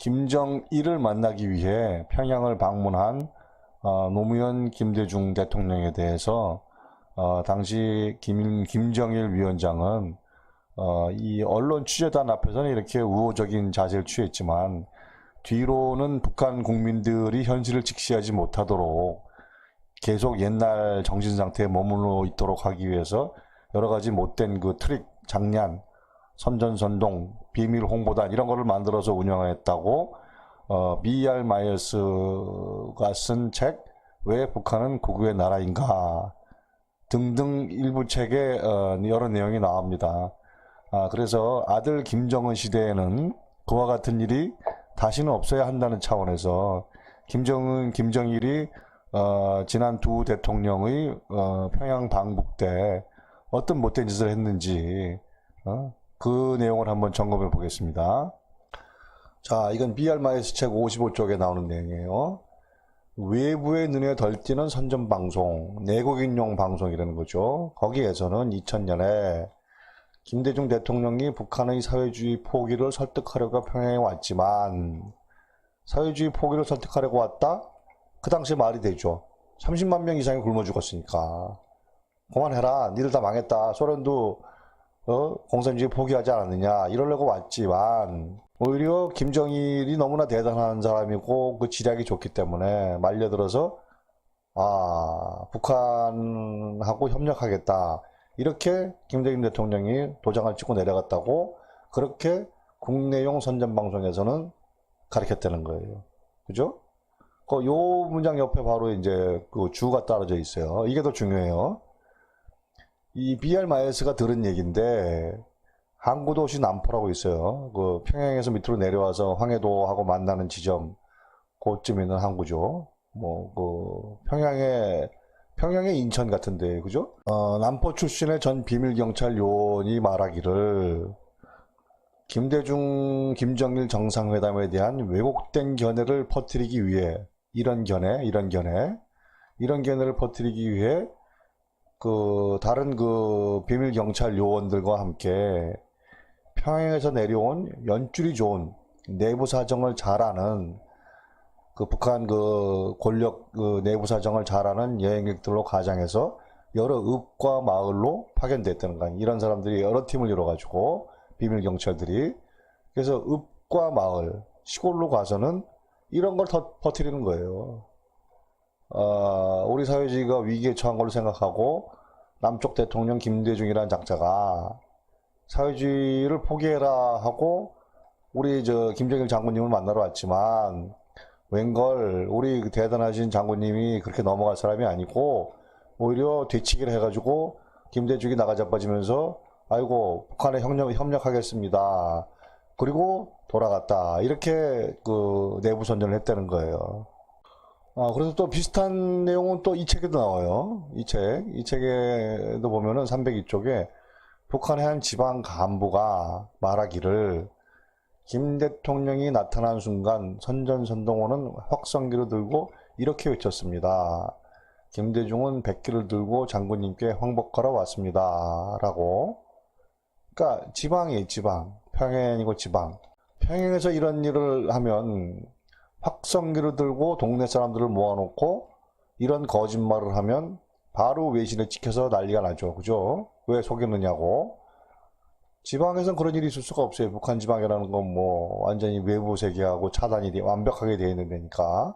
김정일을 만나기 위해 평양을 방문한 어, 노무현 김대중 대통령에 대해서 어, 당시 김, 김정일 위원장은 어, 이 언론 취재단 앞에서는 이렇게 우호적인 자세를 취했지만 뒤로는 북한 국민들이 현실을 직시하지 못하도록 계속 옛날 정신 상태에 머물러 있도록 하기 위해서 여러 가지 못된 그 트릭, 장난, 선전선동, 비밀 홍보단 이런 거를 만들어서 운영했다고 어, B.R. 마이어스가 쓴 책 왜 북한은 고국의 나라인가 등등 일부 책에 어, 여러 내용이 나옵니다. 아, 그래서 아들 김정은 시대에는 그와 같은 일이 다시는 없어야 한다는 차원에서 김정은, 김정일이 어, 지난 두 대통령의 어, 평양 방북 때 어떤 못된 짓을 했는지 어, 그 내용을 한번 점검해 보겠습니다. 자, 이건 BR 마이스 책 55쪽에 나오는 내용이에요. 외부의 눈에 덜 띄는 선전 방송, 내국인용 방송이라는 거죠. 거기에서는 2000년에 김대중 대통령이 북한의 사회주의 포기를 설득하려고 평양에 왔지만 사회주의 포기를 설득하려고 왔다? 그 당시에 말이 되죠. 30만 명 이상이 굶어 죽었으니까. 그만해라. 니들 다 망했다. 소련도 어? 공산주의 포기하지 않았느냐. 이러려고 왔지만 오히려 김정일이 너무나 대단한 사람이고 그 지략이 좋기 때문에 말려들어서 아 북한하고 협력하겠다. 이렇게 김대중 대통령이 도장을 찍고 내려갔다고 그렇게 국내용 선전 방송에서는 가르쳤다는 거예요. 그죠? 그 요 문장 옆에 바로 이제 그 주가 따라져 있어요. 이게 더 중요해요. 이 BR 마이어스가 들은 얘기인데 항구도시 남포라고 있어요. 그 평양에서 밑으로 내려와서 황해도하고 만나는 지점 그쯤 있는 항구죠. 뭐 그 평양에 평양의 인천 같은데 그죠? 어, 남포 출신의 전 비밀 경찰 요원이 말하기를 김대중 김정일 정상회담에 대한 왜곡된 견해를 퍼뜨리기 위해 이런 견해, 이런 견해, 이런 견해를 퍼뜨리기 위해 그 다른 그 비밀 경찰 요원들과 함께 평양에서 내려온 연줄이 좋은 내부 사정을 잘 아는 그 북한 그 권력 그 내부 사정을 잘 아는 여행객들로 가장해서 여러 읍과 마을로 파견됐다는 거 아니에요. 이런 사람들이 여러 팀을 이뤄가지고 비밀 경찰들이 그래서 읍과 마을 시골로 가서는 이런 걸 더 퍼뜨리는 거예요. 어, 우리 사회주의가 위기에 처한 걸로 생각하고 남쪽 대통령 김대중이라는 작자가 사회주의를 포기해라 하고 우리 저 김정일 장군님을 만나러 왔지만 웬걸 우리 그 대단하신 장군님이 그렇게 넘어갈 사람이 아니고 오히려 뒤치기를 해가지고 김대중이 나가자빠지면서 아이고 북한에 협력, 협력하겠습니다. 그리고 돌아갔다. 이렇게 그 내부 선전을 했다는 거예요. 아, 그래서 또 비슷한 내용은 또 이 책에도 나와요. 이 책. 이 책에도 보면은 302쪽에 북한의 한 지방 간부가 말하기를 김 대통령이 나타난 순간 선전선동원은 확성기를 들고 이렇게 외쳤습니다. 김대중은 백기를 들고 장군님께 황복하러 왔습니다. 라고. 그러니까 지방이에요, 지방. 평양이고 지방. 평양에서 이런 일을 하면 확성기를 들고 동네 사람들을 모아놓고 이런 거짓말을 하면 바로 외신에 찍혀서 난리가 나죠. 그죠? 왜 속였느냐고. 지방에선 그런 일이 있을 수가 없어요. 북한 지방이라는 건 뭐 완전히 외부 세계하고 차단이 돼- 완벽하게 되어 있는 데니까.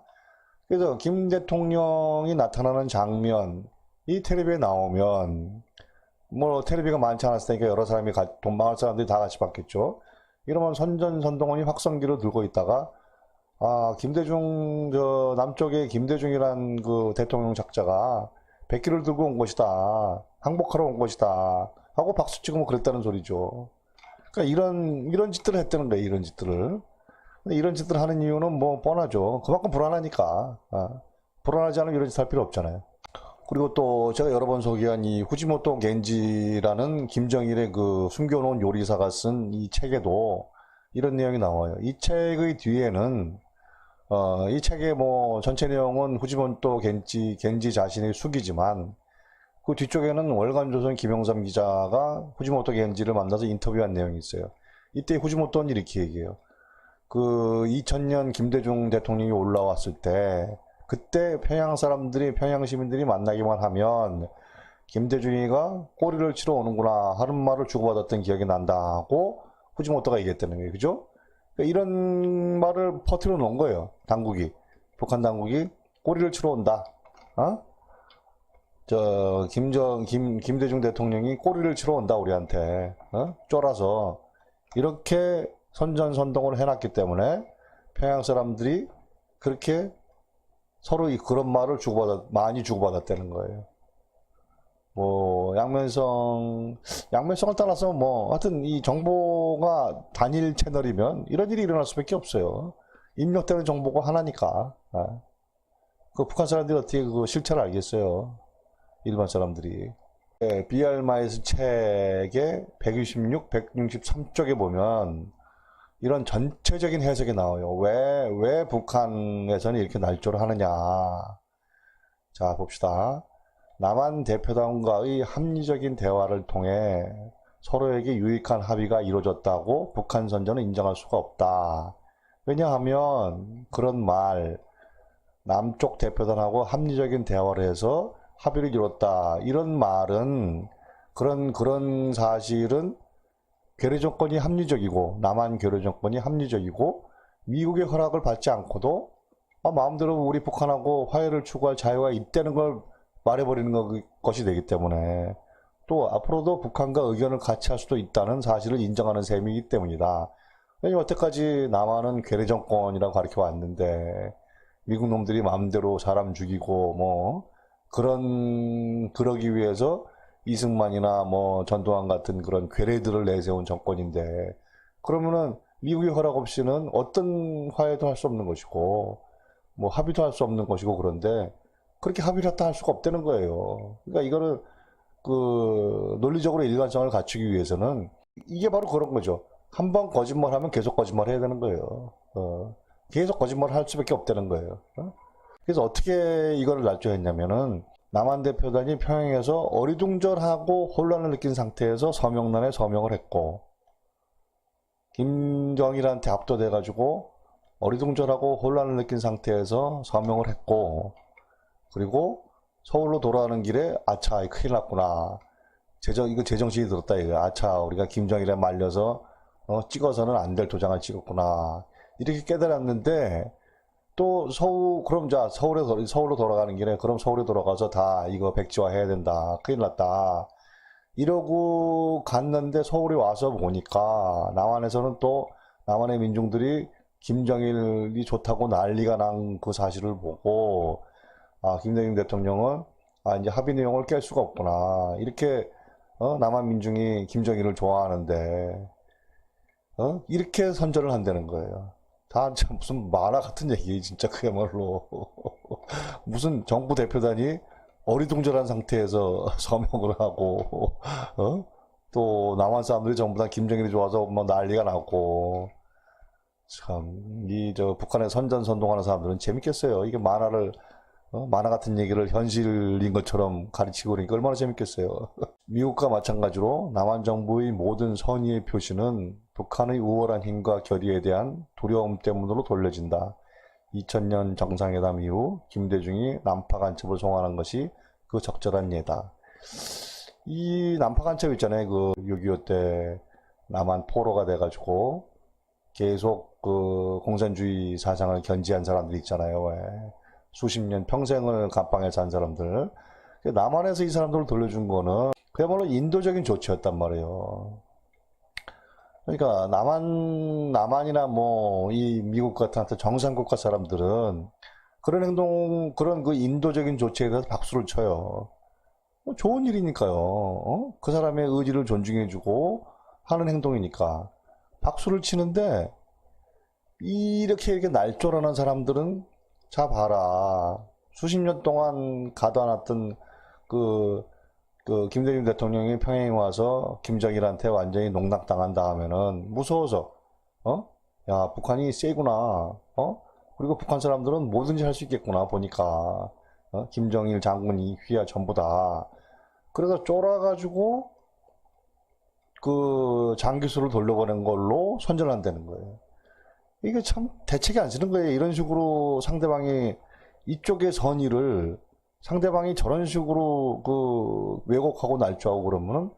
그래서 김 대통령이 나타나는 장면, 이 텔레비에 나오면 뭐 텔레비가 많지 않았을 테니까 여러 사람이 가- 돈 많은 사람들이 다 같이 봤겠죠. 이러면 선전선동원이 확성기를 들고 있다가 아 김대중 저 남쪽에 김대중이란 그 대통령 작자가 백기를 들고 온 것이다. 항복하러 온 것이다. 하고 박수 치고 뭐 그랬다는 소리죠. 그러니까 이런 이런 짓들을 했다는 거예요. 이런 짓들을. 이런 짓들을 하는 이유는 뭐 뻔하죠. 그만큼 불안하니까. 아, 불안하지 않으면 이런 짓 할 필요 없잖아요. 그리고 또 제가 여러 번 소개한 이 후지모토 겐지라는 김정일의 그 숨겨놓은 요리사가 쓴 이 책에도 이런 내용이 나와요. 이 책의 뒤에는 어, 이 책의 뭐 전체 내용은 후지모토 겐지 겐지 자신의 숙이지만 그 뒤쪽에는 월간조선 김영삼 기자가 후지모토 겐지를 만나서 인터뷰한 내용이 있어요. 이때 후지모토는 이렇게 얘기해요. 그 2000년 김대중 대통령이 올라왔을 때 그때 평양 사람들이 평양 시민들이 만나기만 하면 김대중이가 꼬리를 치러 오는구나 하는 말을 주고받았던 기억이 난다 하고 후지모토가 얘기했다는 거예요. 그죠? 그러니까 이런 말을 퍼뜨려 놓은 거예요. 당국이. 북한 당국이 꼬리를 치러 온다. 어? 저 김정 김 김대중 대통령이 꼬리를 치러 온다 우리한테. 어? 쫄아서 이렇게 선전선동을 해놨기 때문에 평양 사람들이 그렇게 서로 이 그런 말을 주고받았 많이 주고받았다는 거예요. 뭐 양면성 양면성을 따라서 뭐 하여튼 이 정보가 단일 채널이면 이런 일이 일어날 수밖에 없어요. 입력되는 정보가 하나니까. 아. 그 북한 사람들이 어떻게 그 실체를 알겠어요. 일반 사람들이. 네, BR 마이스 책의 126, 163쪽에 보면 이런 전체적인 해석이 나와요. 왜, 왜 북한에서는 이렇게 날조를 하느냐. 자, 봅시다. 남한 대표단과의 합리적인 대화를 통해 서로에게 유익한 합의가 이루어졌다고 북한 선전은 인정할 수가 없다. 왜냐하면 그런 말, 남쪽 대표단하고 합리적인 대화를 해서 합의를 이뤘다. 이런 말은 그런 그런 사실은 괴뢰 정권이 합리적이고 남한 괴뢰 정권이 합리적이고 미국의 허락을 받지 않고도 아, 마음대로 우리 북한하고 화해를 추구할 자유가 있다는 걸 말해버리는 거- 것이 되기 때문에 또 앞으로도 북한과 의견을 같이 할 수도 있다는 사실을 인정하는 셈이기 때문이다. 왜냐면 여태까지 남한은 괴뢰 정권이라고 가르쳐 왔는데 미국 놈들이 마음대로 사람 죽이고 뭐 그런 그러기 위해서 이승만이나 뭐 전두환 같은 그런 괴뢰들을 내세운 정권인데 그러면은 미국의 허락 없이는 어떤 화해도 할 수 없는 것이고 뭐 합의도 할 수 없는 것이고 그런데 그렇게 합의를 했다 할 수가 없다는 거예요. 그러니까 이거를 그 논리적으로 일관성을 갖추기 위해서는 이게 바로 그런 거죠. 한 번 거짓말하면 계속 거짓말 해야 되는 거예요. 어, 계속 거짓말 할 수밖에 없다는 거예요. 어? 그래서 어떻게 이거를 날조했냐면은 남한 대표단이 평양에서 어리둥절하고 혼란을 느낀 상태에서 서명란에 서명을 했고 김정일한테 압도돼가지고 어리둥절하고 혼란을 느낀 상태에서 서명을 했고 그리고 서울로 돌아가는 길에 아차 이 큰일 났구나. 제정 이거 제정신이 들었다 이거. 아차 우리가 김정일에 말려서 어, 찍어서는 안 될 도장을 찍었구나. 이렇게 깨달았는데 또 서울 그럼 자 서울에 도- 서울로 돌아가는 길에 그럼 서울에 돌아가서 다 이거 백지화 해야 된다. 큰일 났다. 이러고 갔는데 서울에 와서 보니까 남한에서는 또 남한의 민중들이 김정일이 좋다고 난리가 난 그 사실을 보고 아 김대중 대통령은 아 이제 합의 내용을 깰 수가 없구나 이렇게 어, 남한 민중이 김정일을 좋아하는데 어? 이렇게 선전을 한다는 거예요. 다 참 무슨 만화 같은 얘기 진짜 그야말로 무슨 정부 대표단이 어리둥절한 상태에서 서명을 하고 어? 또 남한 사람들이 전부 다 김정일이 좋아서 뭐 난리가 나고 참 이 저 북한에 선전선동하는 사람들은 재밌겠어요. 이게 만화를 어? 만화 같은 얘기를 현실인 것처럼 가르치고 그러니까 얼마나 재밌겠어요. 미국과 마찬가지로 남한 정부의 모든 선의의 표시는 북한의 우월한 힘과 결의에 대한 두려움 때문으로 돌려진다. 2000년 정상회담 이후 김대중이 남파 간첩을 송환한 것이 그 적절한 예다. 이 남파 간첩 있잖아요. 그 6.25 때 남한 포로가 돼가지고 계속 그 공산주의 사상을 견지한 사람들 있잖아요. 왜. 수십 년 평생을 감방에 산 사람들. 남한에서 이 사람들을 돌려준 거는 그야말로 인도적인 조치였단 말이에요. 그러니까 남한 남한이나 뭐 이 미국 같은 하여튼 정상 국가 사람들은 그런 행동 그런 그 인도적인 조치에 대해서 박수를 쳐요. 뭐 좋은 일이니까요. 어? 그 사람의 의지를 존중해주고 하는 행동이니까 박수를 치는데 이렇게 이렇게 날조라는 사람들은 자 봐라 수십 년 동안 가둬놨던 그 그 김대중 대통령이 평양에 와서 김정일한테 완전히 농락당한 다음에는 무서워서 어? 야 북한이 세구나 어? 그리고 북한 사람들은 뭐든지 할 수 있겠구나 보니까 어? 김정일 장군이 휘하 전부 다 그래서 쫄아가지고 그 장기수를 돌려보낸 걸로 선전한다는 거예요. 이게 참 대책이 안 쓰는 거예요. 이런 식으로 상대방이 이쪽의 선의를 상대방이 저런 식으로 그 왜곡하고 날조하고 그러면은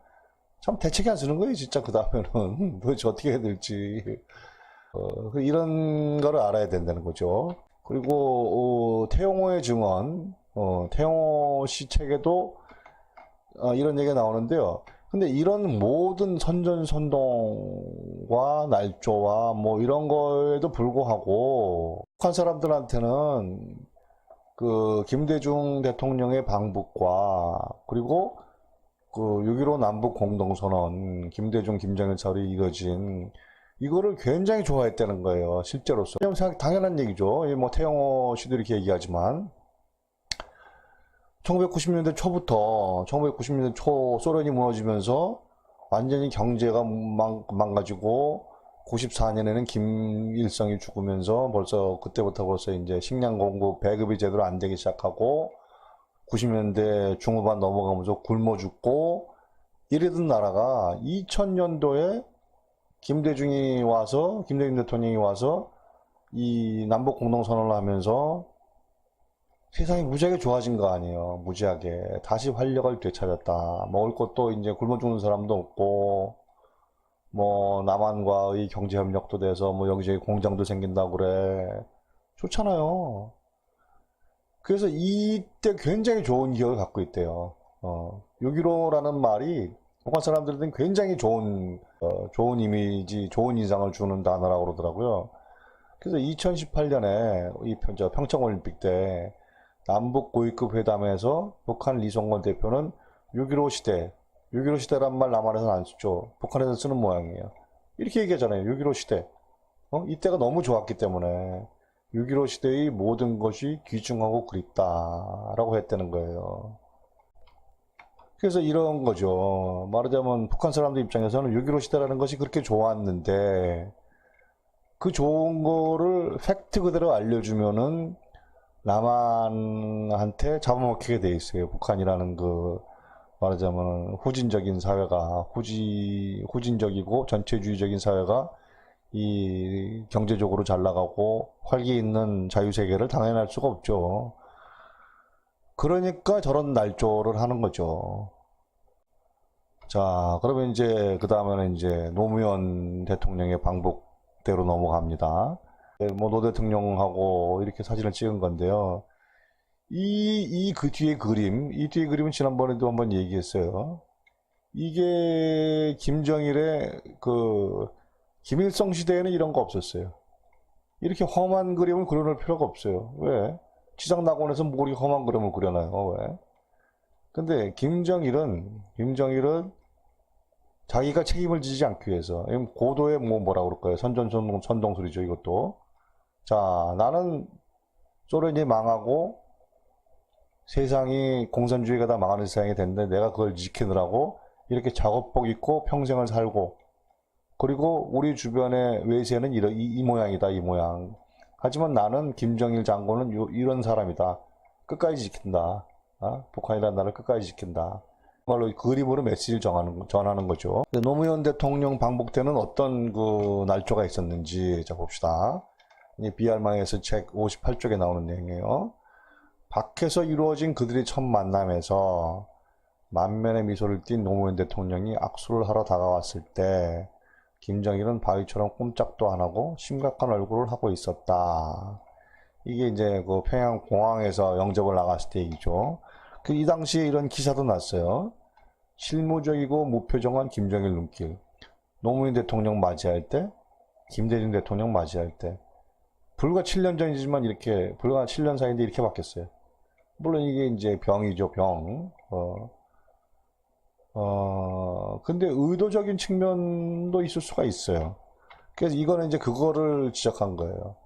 참 대책이 안 쓰는 거예요. 진짜 그 다음에는 도대체 어떻게 해야 될지 어, 그 이런 거를 알아야 된다는 거죠. 그리고 어, 태용호의 증언, 어, 태용호 씨 책에도 어, 이런 얘기가 나오는데요. 근데 이런 모든 선전선동과 날조와 뭐 이런 거에도 불구하고 북한 사람들한테는 그 김대중 대통령의 방북과 그리고 그 6.15 남북 공동선언 김대중 김정일 사울이 이뤄진 이거를 굉장히 좋아했다는 거예요 실제로서. 당연한 얘기죠. 이뭐 태영호 씨도 이렇게 얘기하지만 1990년대 초부터 1990년대 초 소련이 무너지면서 완전히 경제가 망, 망가지고 94년에는 김일성이 죽으면서 벌써 그때부터 벌써 이제 식량 공급 배급이 제대로 안 되기 시작하고 90년대 중후반 넘어가면서 굶어 죽고 이러던 나라가 2000년도에 김대중이 와서 김대중 대통령이 와서 이 남북 공동 선언을 하면서 세상이 무지하게 좋아진 거 아니에요. 무지하게. 다시 활력을 되찾았다. 먹을 것도 이제 굶어 죽는 사람도 없고, 뭐, 남한과의 경제협력도 돼서 뭐 여기저기 공장도 생긴다고 그래. 좋잖아요. 그래서 이때 굉장히 좋은 기억을 갖고 있대요. 어, 6.15라는 말이 북한 사람들한테는 굉장히 좋은, 어, 좋은 이미지, 좋은 인상을 주는 단어라고 그러더라고요. 그래서 2018년에 이 평창올림픽 때 남북 고위급 회담에서 북한 리성건 대표는 6.15 시대, 6.15 시대란 말 남한에서는 안 쓰죠. 북한에서 쓰는 모양이에요. 이렇게 얘기하잖아요. 6.15 시대. 어? 이때가 너무 좋았기 때문에 6.15 시대의 모든 것이 귀중하고 그립다라고 했다는 거예요. 그래서 이런 거죠. 말하자면 북한 사람들 입장에서는 6.15 시대라는 것이 그렇게 좋았는데 그 좋은 거를 팩트 그대로 알려주면은 남한한테 잡아먹히게 돼 있어요. 북한이라는 그 말하자면 후진적인 사회가 후지 후진적이고 전체주의적인 사회가 이 경제적으로 잘 나가고 활기 있는 자유 세계를 당연할 수가 없죠. 그러니까 저런 날조를 하는 거죠. 자, 그러면 이제 그 다음에는 이제 노무현 대통령의 방북대로 넘어갑니다. 네, 뭐, 노 대통령하고 이렇게 사진을 찍은 건데요. 이, 이 그 뒤에 그림, 이 뒤에 그림은 지난번에도 한번 얘기했어요. 이게 김정일의 그, 김일성 시대에는 이런 거 없었어요. 이렇게 험한 그림을 그려놓을 필요가 없어요. 왜? 지상낙원에서 뭘 이렇게 험한 그림을 그려놔요. 왜? 근데 김정일은, 김정일은 자기가 책임을 지지 않기 위해서, 고도의 뭐 뭐라 그럴까요? 선전선동, 선동술이죠, 이것도. 자, 나는 소련이 망하고 세상이 공산주의가 다 망하는 세상이 됐는데 내가 그걸 지키느라고 이렇게 작업복 입고 평생을 살고 그리고 우리 주변의 외세는 이러, 이, 이 모양이다, 이 모양. 하지만 나는 김정일 장군은 요- 이런 사람이다. 끝까지 지킨다. 어? 북한이라는 나라를 끝까지 지킨다. 말로 그림으로 메시지를 정하는, 전하는 거죠. 노무현 대통령 방북 때는 어떤 그 날조가 있었는지 자 봅시다. 이 비알망에서 책 58쪽에 나오는 내용이에요. 밖에서 이루어진 그들의 첫 만남에서 만면의 미소를 띤 노무현 대통령이 악수를 하러 다가왔을 때 김정일은 바위처럼 꼼짝도 안 하고 심각한 얼굴을 하고 있었다. 이게 이제 그 평양 공항에서 영접을 나갔을 때 얘기죠. 그 이 당시에 이런 기사도 났어요. 실무적이고 무표정한 김정일 눈길. 노무현 대통령 맞이할 때, 김대중 대통령 맞이할 때. 불과 7년 전이지만 이렇게, 불과 7년 사이인데 이렇게 바뀌었어요. 물론 이게 이제 병이죠, 병. 어, 어, 근데 의도적인 측면도 있을 수가 있어요. 그래서 이거는 이제 그거를 지적한 거예요.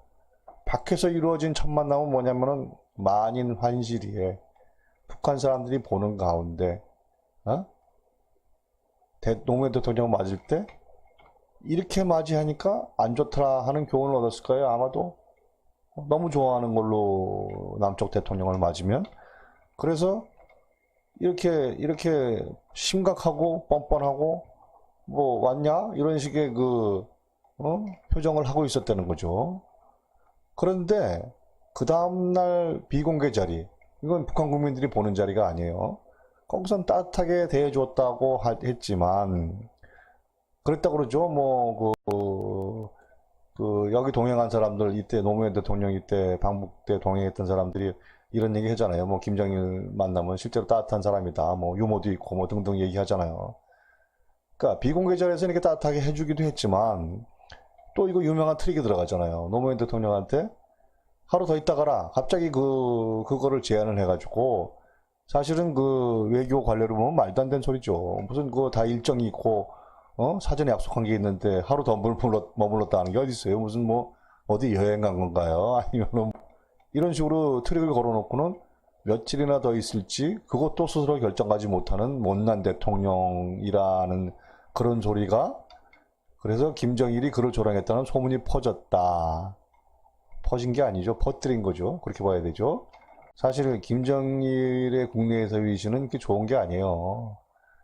밖에서 이루어진 첫 만남은 뭐냐면은 만인 환시리에 북한 사람들이 보는 가운데, 어? 대, 노무현 대통령 맞을 때 이렇게 맞이하니까 안 좋더라 하는 교훈을 얻었을 거예요. 아마도 너무 좋아하는 걸로 남쪽 대통령을 맞으면 그래서 이렇게 이렇게 심각하고 뻔뻔하고 뭐 왔냐 이런 식의 그 어? 표정을 하고 있었다는 거죠. 그런데 그 다음날 비공개 자리, 이건 북한 국민들이 보는 자리가 아니에요. 거기선 따뜻하게 대해줬다고 하- 했지만, 그랬다 그러죠. 뭐, 그, 그, 여기 동행한 사람들, 이때 노무현 대통령 이때 방북 때 동행했던 사람들이 이런 얘기 하잖아요. 뭐, 김정일 만나면 실제로 따뜻한 사람이다. 뭐, 유머도 있고, 뭐, 등등 얘기하잖아요. 그러니까, 비공개 자리에서 이렇게 따뜻하게 해주기도 했지만, 또 이거 유명한 트릭이 들어가잖아요. 노무현 대통령한테 하루 더 있다 가라. 갑자기 그, 그거를 제안을 해가지고, 사실은 그 외교 관례로 보면 말도 안 되는 소리죠. 무슨 그거 다 일정이 있고, 어? 사전에 약속한 게 있는데 하루 더 머물렀, 머물렀 다는 게 어디 있어요? 무슨 뭐, 어디 여행 간 건가요? 아니면은, 이런 식으로 트릭을 걸어놓고는 며칠이나 더 있을지 그것도 스스로 결정하지 못하는 못난 대통령이라는 그런 소리가 그래서 김정일이 그를 조롱했다는 소문이 퍼졌다. 퍼진 게 아니죠. 퍼뜨린 거죠. 그렇게 봐야 되죠. 사실 김정일의 국내에서 위신은 그렇게 좋은 게 아니에요.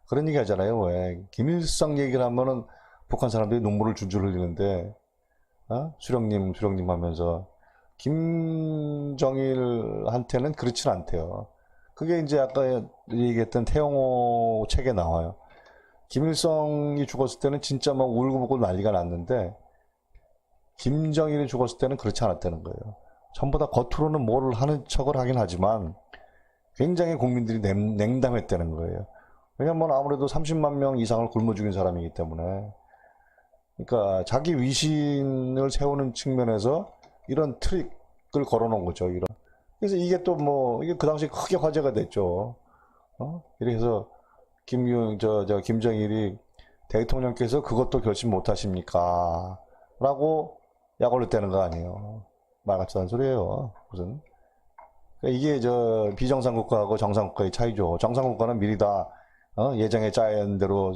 그런 얘기 하잖아요. 왜 김일성 얘기를 하면은 북한 사람들이 눈물을 줄줄 흘리는데 어? 수령님 수령님 하면서 김정일한테는 그렇진 않대요. 그게 이제 아까 얘기했던 태영호 책에 나와요. 김일성이 죽었을 때는 진짜 막 울고불고 난리가 났는데 김정일이 죽었을 때는 그렇지 않았다는 거예요. 전부 다 겉으로는 뭐를 하는 척을 하긴 하지만 굉장히 국민들이 냉, 냉담했다는 거예요. 왜냐면 아무래도 30만 명 이상을 굶어 죽인 사람이기 때문에 그러니까 자기 위신을 세우는 측면에서 이런 트릭을 걸어 놓은 거죠. 이런. 그래서 이게 또 뭐 이게 그 당시 크게 화제가 됐죠. 어? 이래서 김유 저, 저 김정일이 대통령께서 그것도 결심 못 하십니까? 라고 약 올렸다는 거 아니에요. 말 같지도 않은 소리예요. 무슨. 그러니까 이게 저 비정상국가하고 정상국가의 차이죠. 정상국가는 미리 다 어? 예정에 짜인 대로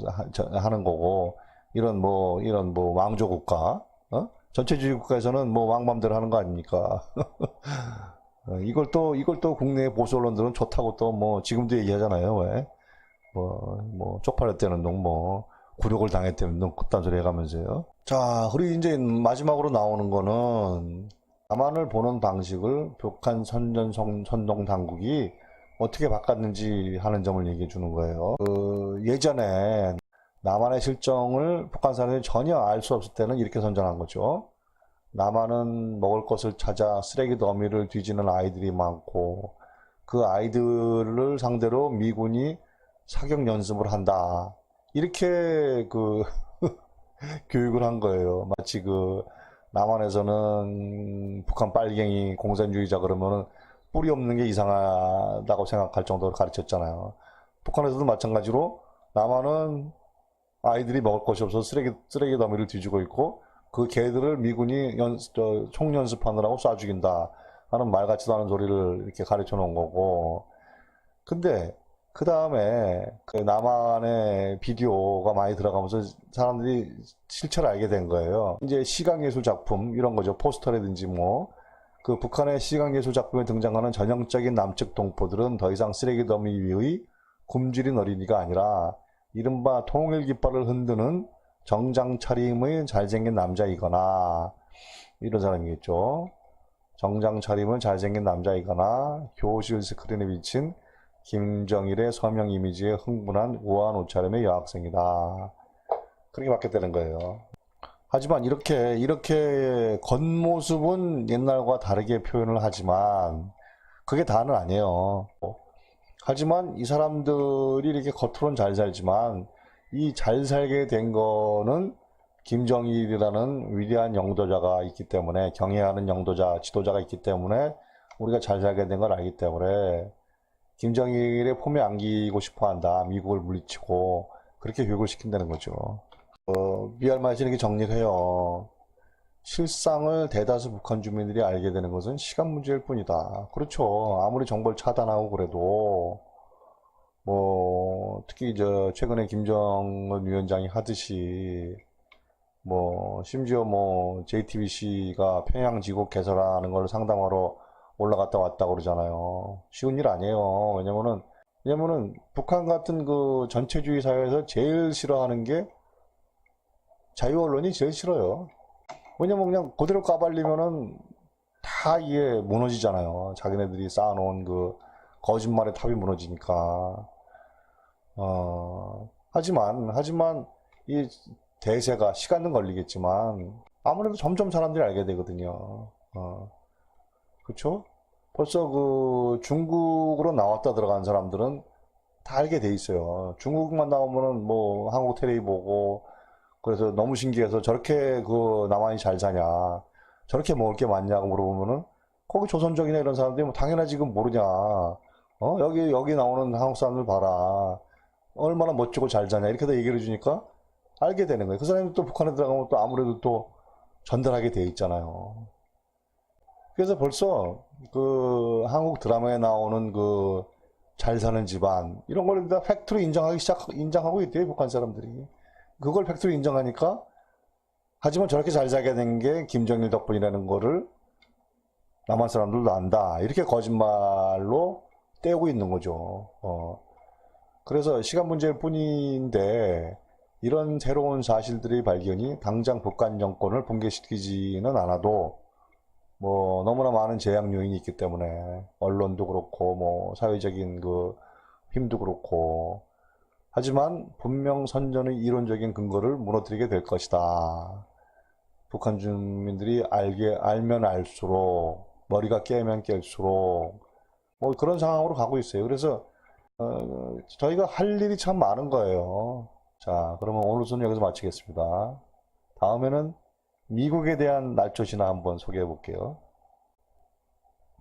하는 거고 이런 뭐 이런 뭐 왕조 국가 어? 전체주의 국가에서는 뭐 왕맘대로 하는 거 아닙니까? 어, 이걸 또 이걸 또 국내 보수 언론들은 좋다고 또 뭐 지금도 얘기하잖아요. 왜? 뭐, 뭐, 쪽팔렸다는 둥, 뭐, 굴욕을 당했다는 둥, 그딴 소리 해가면서요. 자, 그리고 이제 마지막으로 나오는 거는, 남한을 보는 방식을 북한 선전 선- 선동 당국이 어떻게 바꿨는지 하는 점을 얘기해 주는 거예요. 그, 예전에 남한의 실정을 북한 사람들이 전혀 알 수 없을 때는 이렇게 선전한 거죠. 남한은 먹을 것을 찾아 쓰레기 더미를 뒤지는 아이들이 많고, 그 아이들을 상대로 미군이 사격 연습을 한다. 이렇게 그 교육을 한 거예요. 마치 그 남한에서는 북한 빨갱이 공산주의자 그러면은 뿌리 없는 게 이상하다고 생각할 정도로 가르쳤잖아요. 북한에서도 마찬가지로 남한은 아이들이 먹을 것이 없어서 쓰레기 쓰레기 더미를 뒤지고 있고 그 개들을 미군이 연, 저, 총 연습하느라고 쏴 죽인다 하는 말 같지도 않은 소리를 이렇게 가르쳐 놓은 거고 근데 그 다음에 그 남한의 비디오가 많이 들어가면서 사람들이 실체를 알게 된 거예요. 이제 시각 예술 작품 이런 거죠. 포스터라든지 뭐 그 북한의 시각예술 작품에 등장하는 전형적인 남측 동포들은 더 이상 쓰레기 더미 위의 굶주린 어린이가 아니라 이른바 통일 깃발을 흔드는 정장 차림의 잘생긴 남자이거나 이런 사람이겠죠. 정장 차림은 잘생긴 남자이거나 교실 스크린에 비친 김정일의 서명 이미지에 흥분한 우아한 옷차림의 여학생이다. 그렇게 바뀌었다는 거예요. 하지만 이렇게, 이렇게 겉모습은 옛날과 다르게 표현을 하지만 그게 다는 아니에요. 하지만 이 사람들이 이렇게 겉으로는 잘 살지만 이 잘 살게 된 거는 김정일이라는 위대한 영도자가 있기 때문에 경애하는 영도자, 지도자가 있기 때문에 우리가 잘 살게 된 걸 알기 때문에 김정일의 폼에 안기고 싶어 한다. 미국을 물리치고 그렇게 교육을 시킨다는 거죠. 어, 미알마에서 이렇게 정리를 해요. 실상을 대다수 북한 주민들이 알게 되는 것은 시간 문제일 뿐이다. 그렇죠. 아무리 정보를 차단하고 그래도 뭐 특히 저 최근에 김정은 위원장이 하듯이 뭐 심지어 뭐 JTBC가 평양 지국 개설하는 걸 상담하러 올라갔다 왔다 그러잖아요. 쉬운 일 아니에요. 왜냐면은 왜냐면은 북한 같은 그 전체주의 사회에서 제일 싫어하는 게 자유 언론이 제일 싫어요. 왜냐면 그냥 그대로 까발리면은 다 이게 무너지잖아요. 자기네들이 쌓아놓은 그 거짓말의 탑이 무너지니까. 어, 하지만, 하지만 이 대세가 시간은 걸리겠지만 아무래도 점점 사람들이 알게 되거든요. 어, 그쵸? 벌써 그 중국으로 나왔다 들어간 사람들은 다 알게 돼 있어요. 중국만 나오면은 뭐 한국 텔레비 보고 그래서 너무 신기해서 저렇게 그 나만이 잘 사냐 저렇게 먹을 게 많냐고 물어보면은 거기 조선족이나 이런 사람들이 뭐 당연하지 그 모르냐 어 여기 여기 나오는 한국 사람들 봐라 얼마나 멋지고 잘 사냐 이렇게 다 얘기를 해주니까 알게 되는 거예요. 그 사람이 또 북한에 들어가면 또 아무래도 또 전달하게 돼 있잖아요. 그래서 벌써 그 한국 드라마에 나오는 그 잘 사는 집안 이런 걸 다 팩트로 인정하기 시작 인정하고 있대요 북한 사람들이 그걸 팩트로 인정하니까 하지만 저렇게 잘 살게 된 게 김정일 덕분이라는 거를 남한 사람들도 안다 이렇게 거짓말로 떼고 있는 거죠. 어. 그래서 시간 문제일 뿐인데 이런 새로운 사실들의 발견이 당장 북한 정권을 붕괴시키지는 않아도 뭐 너무나 많은 제약 요인이 있기 때문에 언론도 그렇고 뭐 사회적인 그 힘도 그렇고 하지만 분명 선전의 이론적인 근거를 무너뜨리게 될 것이다. 북한 주민들이 알게 알면 알수록 머리가 깨면 깰수록 뭐 그런 상황으로 가고 있어요. 그래서 어, 저희가 할 일이 참 많은 거예요. 자, 그러면 오늘 수는 여기서 마치겠습니다. 다음에는 미국에 대한 날조시나 한번 소개해 볼게요.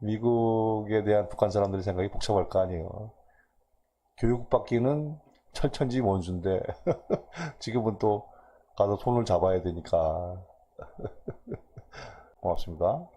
미국에 대한 북한 사람들의 생각이 복잡할 거 아니에요. 교육받기는 철천지 원수인데 지금은 또 가서 손을 잡아야 되니까 고맙습니다.